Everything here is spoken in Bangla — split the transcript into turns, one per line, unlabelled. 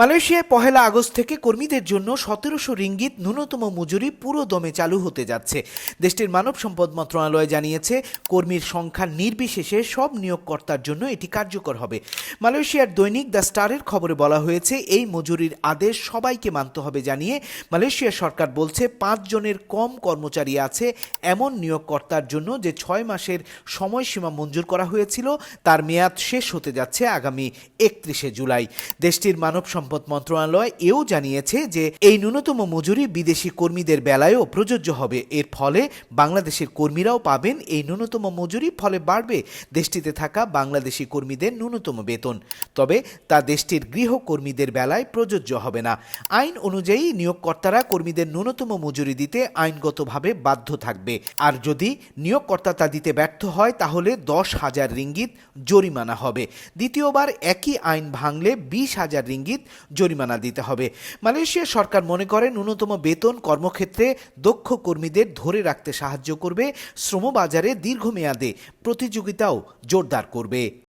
মালয়েশিয়ায় পহেলা আগস্ট থেকে কর্মীদের জন্য সতেরোশো রিঙ্গিত ন্যূনতম মজুরি পুরো দমে চালু হতে যাচ্ছে। দেশটির মানব সম্পদ মন্ত্রণালয় জানিয়েছে, কর্মীর সংখ্যা নির্বিশেষে সব নিয়োগকর্তার জন্য এটি কার্যকর হবে। মালয়েশিয়ার দৈনিক দ্য স্টারের খবরে বলা হয়েছে, এই মজুরির আদেশ সবাইকে মানতে হবে জানিয়ে মালয়েশিয়া সরকার বলছে, পাঁচ জনের কম কর্মচারী আছে, এমন নিয়োগকর্তার জন্য যে ছয় মাসের সময়সীমা মঞ্জুর করা হয়েছিল, তার মেয়াদ শেষ হতে যাচ্ছে আগামী একত্রিশে জুলাই। দেশটির মানব সম্পদ মন্ত্রণালয় এও জানিয়েছে যে এই ন্যূনতম মজুরি বিদেশি কর্মীদের বেলায়ও প্রযোজ্য হবে। এর ফলে বাংলাদেশের কর্মীরাও পাবেন এই ন্যূনতম মজুরি, ফলে বাড়বে দেশটিতে থাকা বাংলাদেশি কর্মীদের ন্যূনতম বেতন। তবে তা দেশটির গৃহকর্মীদের বেলায় প্রযোজ্য হবে না। আইন অনুযায়ী নিয়োগকর্তারা কর্মীদের ন্যূনতম মজুরি দিতে আইনগতভাবে বাধ্য থাকবে। আর যদি নিয়োগকর্তা তা দিতে ব্যর্থ হয়, তাহলে দশ হাজার রিঙ্গিত জরিমানা হবে। দ্বিতীয়বার একই আইন ভাঙলে বিশ হাজার রিঙ্গিত জরিমানা দিতে হবে। মালয়েশিয়া সরকার মনে করে ন্যূনতম বেতন কর্মক্ষেত্রে দক্ষ কর্মীদের ধরে রাখতে সাহায্য করবে, শ্রমবাজারে দীর্ঘমেয়াদে প্রতিযোগিতাও জোরদার করবে।